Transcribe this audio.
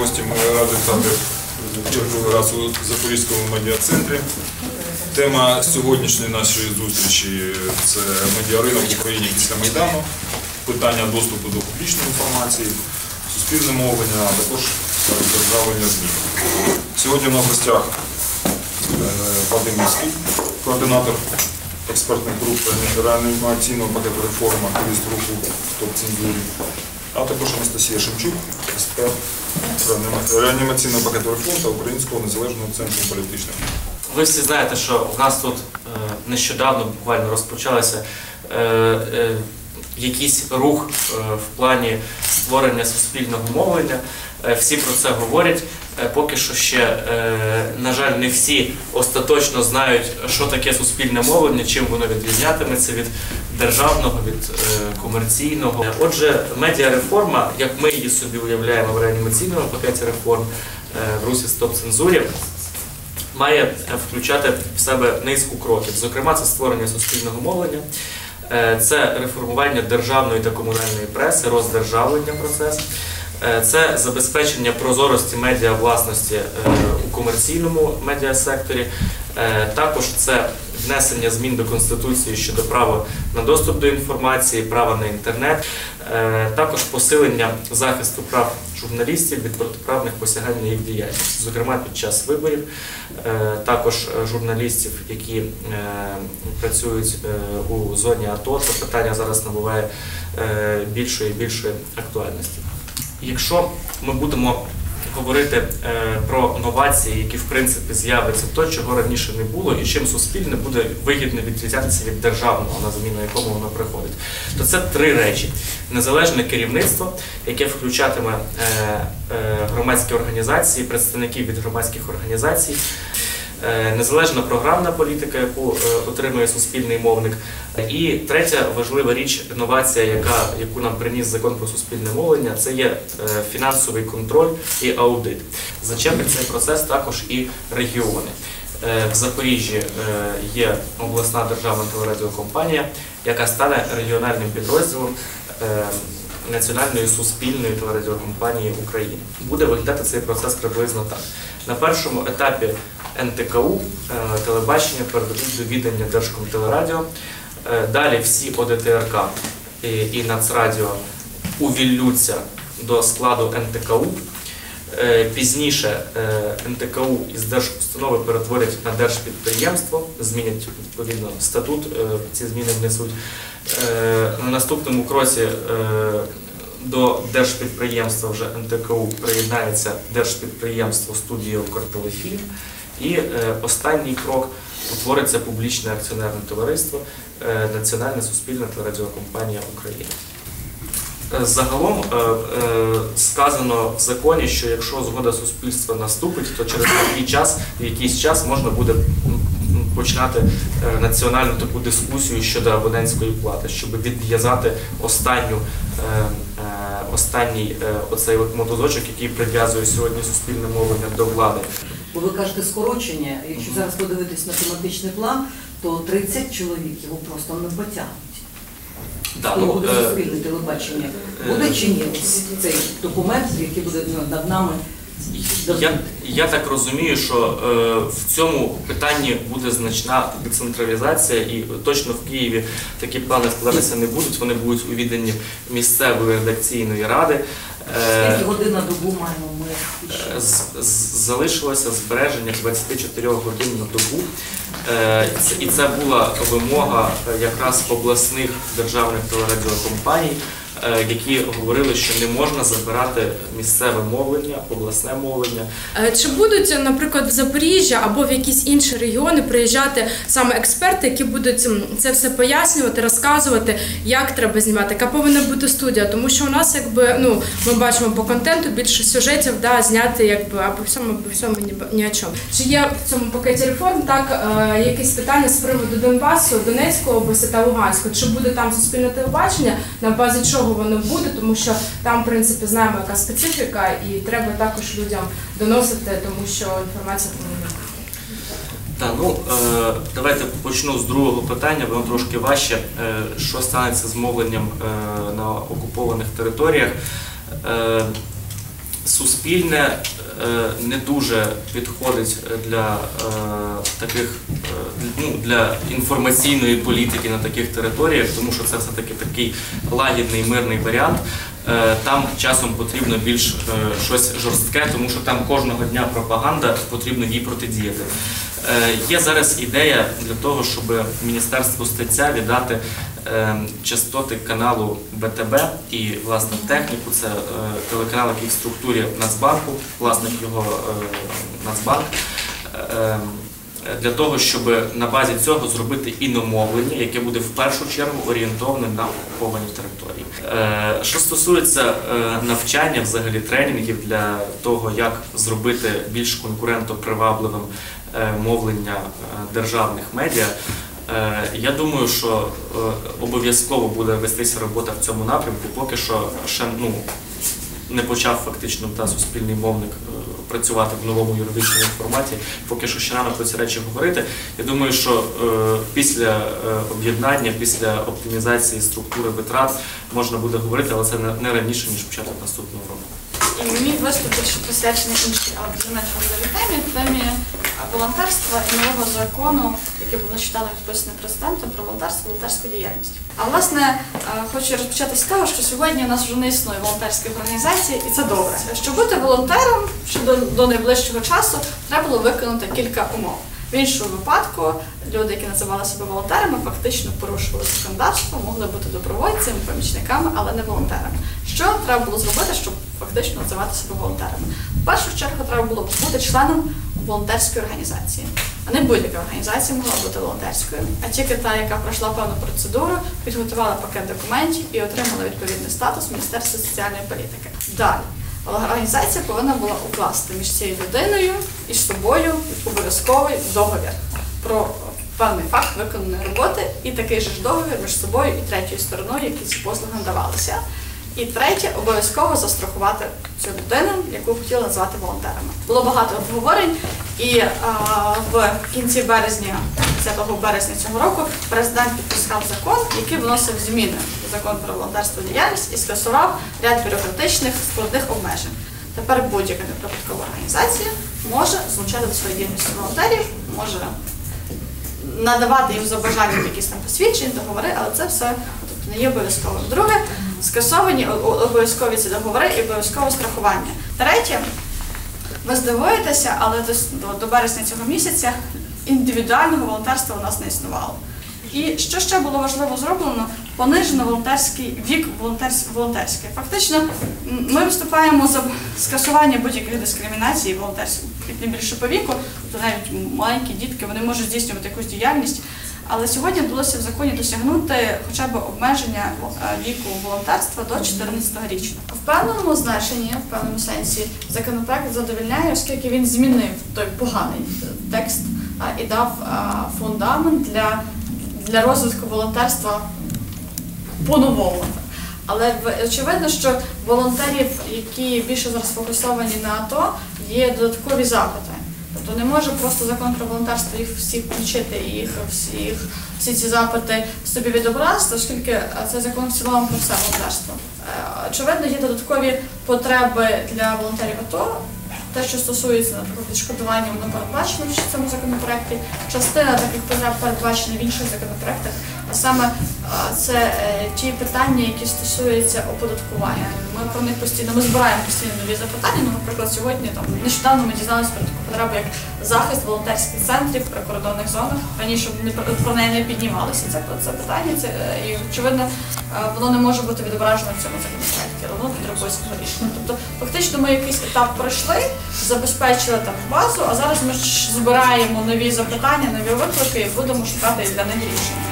Гості, ми раді стати черговий раз у Запорізькому медіа-центрі. Тема сьогоднішньої нашої зустрічі це медіаринок в Україні після Майдану, питання доступу до публічної інформації, суспільне мовлення, а також державлення ЗМІ. Сьогодні в нас гостях е, Вадим Міський, координатор експертних груп реанімаційного пакету реформи, активіст руху «Стоп-цензурі», а також Анастасія Шевчук, реаніма- реанімаційного пакету реформ Українського незалежного центру політичних. Ви всі знаєте, що в нас тут е, нещодавно буквально розпочалося е, е, якийсь рух в плані створення суспільного мовлення. Всі про це говорять. Поки що ще, на жаль, не всі остаточно знають, що таке суспільне мовлення, чим воно відрізнятиметься від державного, від е, комерційного. Отже, медіареформа, як ми її собі уявляємо в реанімаційному пакеті реформ е, в русі стоп-цензурі, має е, включати в себе низку кроків. Зокрема, це створення суспільного мовлення, це реформування державної та комунальної преси, роздержавлення процесу, це забезпечення прозорості медіа власності у комерційному медіасекторі. Також це внесення змін до Конституції щодо права на доступ до інформації, права на інтернет, Е, також посилення захисту прав журналістів від протиправних посягань на їх діяльність, зокрема під час виборів, Е, також е, журналістів, які працюють у зоні АТО. Це питання зараз набуває більшої і більшої актуальності. Якщо ми будемо говорити е, про новації, які в принципі з'являться, то чого раніше не було, і чим суспільне буде вигідно відрізнятися від державного, на зміну якому воно приходить, то це три речі: незалежне керівництво, яке включатиме е, е, громадські організації, представників від громадських організацій. Е, Незалежна програмна політика, яку е, отримує суспільний мовник, і третя важлива річ, інновація, яка, яку нам приніс закон про суспільне мовлення, це є е, фінансовий контроль і аудит. Зачепить цей процес також і регіони. В Запоріжжі є обласна державна телерадіокомпанія, яка стане регіональним підрозділом Національної суспільної телерадіокомпанії України. Буде виглядати цей процес приблизно так. На першому етапі НТКУ е, телебачення передадуть до відання Держкомтелерадіо. Е, Далі всі ОДТРК і, Нацрадіо увіллються до складу НТКУ. Е, Пізніше НТКУ із держустанови перетворять на держпідприємство, змінять відповідно статут, ці зміни внесуть. На наступному кроці до держпідприємства вже НТКУ приєднається держпідприємство студія «Укртелефільм». І е, останній крок утвориться публічне акціонерне товариство е, Національна суспільна телерадіокомпанія України. Е, Загалом сказано в законі, що якщо згода суспільства наступить, то через який час, в якийсь час можна буде починати національну таку дискусію щодо абонентської плати, щоб відв'язати останню, останній оцей от мотузочок, який прив'язує сьогодні суспільне мовлення до влади. Бо ви кажете скорочення, якщо зараз подивитись на тематичний план, то 30 чоловік його просто не потягнуть. Да, Коли ну, буде е, суспільне телебачення. е, Буде чи ні ось цей документ, який буде над нами? Я, я так розумію, що е, в цьому питанні буде значна децентралізація, і точно в Києві такі плани складатися не будуть. Вони будуть у відданні місцевої редакційної ради. Е, Скільки годин на добу маємо ми? Е, залишилося збереження 24 годин на добу. Е, і це- була вимога е, якраз обласних державних телерадіокомпаній, е, які говорили, що не можна забирати місцеве мовлення, обласне мовлення. Е, Чи будуть, наприклад, в Запоріжжя або в якісь інші регіони приїжджати саме експерти, які будуть це все пояснювати, розказувати, як треба знімати, яка повинна бути студія? Тому що у нас, якби ну ми бачимо по контенту більше сюжетів, да, зняти якби або всьому, або всьому ні, ні о чому. Чи є в цьому пакеті реформ так е, якісь питання з приводу Донбасу, Донецької області та Луганської? Чи буде там суспільне телебачення, на базі чого воно буде? Тому що там, в принципі, знаємо, яка специфіка, і треба також людям доносити, тому що інформація повинна. Так, Та ну е, давайте почну з другого питання, воно трошки важче. Е, що станеться з мовленням е, на окупованих територіях? Суспільне е, не дуже підходить для е, таких е, ну, для інформаційної політики на таких територіях, тому що це все-таки такий лагідний мирний варіант. Там часом потрібно більш щось жорстке, тому що там кожного дня пропаганда, потрібно їй протидіяти. Є зараз ідея для того, щоб Міністерство стаття віддати частоти каналу БТБ і власне техніку. Це е, телеканал, який в структурі Нацбанку, власник його е, Нацбанк. Е, Для того, щоб на базі цього зробити іномовлення, яке буде в першу чергу орієнтоване на окуповані території. Е, Що стосується навчання, взагалі тренінгів для того, як зробити більш конкурентопривабливим мовлення державних медіа, Я думаю, що е, обов'язково буде вестися робота в цьому напрямку, поки що ще ну, не почав фактично та суспільний мовник е, працювати в новому юридичному форматі. Поки що ще рано про ці речі говорити. Я думаю, що е, після е, об'єднання, після оптимізації структури витрат можна буде говорити, але це не- раніше ніж початок наступного року. І мій виступ більше присвячений іншій, але менш важливій темі, темі волонтерства і нового закону, який був нещодавно підписаний президентом про волонтерство волонтерську діяльність. А власне е, хочу розпочати з того, що сьогодні у нас вже не існує волонтерських організацій, і це добре. Щоб бути волонтером до, до найближчого часу, треба було виконати кілька умов. В іншому випадку люди, які називали себе волонтерами, фактично порушували законодавство, могли бути добровольцями, помічниками, але не волонтерами. Що треба було зробити, щоб фактично називати себе волонтерами? В першу чергу треба було бути членом волонтерської організації. А не будь-яка організація могла бути волонтерською, а тільки та, яка пройшла певну процедуру, підготувала пакет документів і отримала відповідний статус Міністерства соціальної політики. Далі. Організація повинна була укласти між цією людиною і собою обов'язковий договір про певний факт виконаної роботи і такий же ж договір між собою і третьою стороною, які ці послуги надавалися. І третє, обов'язково застрахувати цю людину, яку хотіли назвати волонтерами. Було багато обговорень, і а, в кінці березня, 10 березня цього року, президент підписав закон, який вносив зміни в закон про волонтерство діяльність і скасував ряд бюрократичних складних обмежень. Тепер будь-яка неприбуткова організація може залучати до своєї діяльності волонтерів, може надавати їм за бажанням якісь там посвідчення, договори, але це все тобто, не є обов'язковим. Друге, скасовані обов'язкові ці договори і обов'язкове страхування. Третє, ви здивуєтеся, але до, березня цього місяця індивідуального волонтерства у нас не існувало. І що ще було важливо зроблено? Понижено волонтерський вік волонтерсь- волонтерський. Фактично, ми виступаємо за скасування будь-яких дискримінацій волонтерських, більше по віку, то навіть маленькі дітки вони можуть здійснювати якусь діяльність. Але сьогодні вдалося в законі досягнути хоча б обмеження е, віку волонтерства до 14-річного. В певному значенні, в певному сенсі, законопроект задовільняє, оскільки він змінив той поганий текст і дав фундамент для, для розвитку волонтерства по-новому. Але очевидно, що волонтерів, які більше зараз фокусовані на АТО, є додаткові запити. Тобто не може просто закон про волонтерство їх всіх включити і їх всіх всі ці запити собі відобразити, оскільки е, цей закон в цілому про все волонтерство. Е, Очевидно, є додаткові потреби для волонтерів АТО. Те, що стосується, наприклад, відшкодування, воно передбачено в цьому законопроекті. Частина таких потреб передбачена в інших законопроектах. А саме е, це ті питання, які стосуються оподаткування. Ми про них постійно ми збираємо постійно нові запитання. Ну, наприклад, сьогодні там нещодавно ми дізналися про таку потребу, як захист волонтерських центрів в прикордонних зонах. Раніше не про, неї не піднімалося. Це це питання. Це е, і очевидно е, воно не може бути відображено в цьому законопроекті, воно потребує свого рішення. Тобто, фактично, ми якийсь етап пройшли, забезпечили там базу, а зараз ми ж збираємо нові запитання, нові виклики і будемо шукати для них рішення.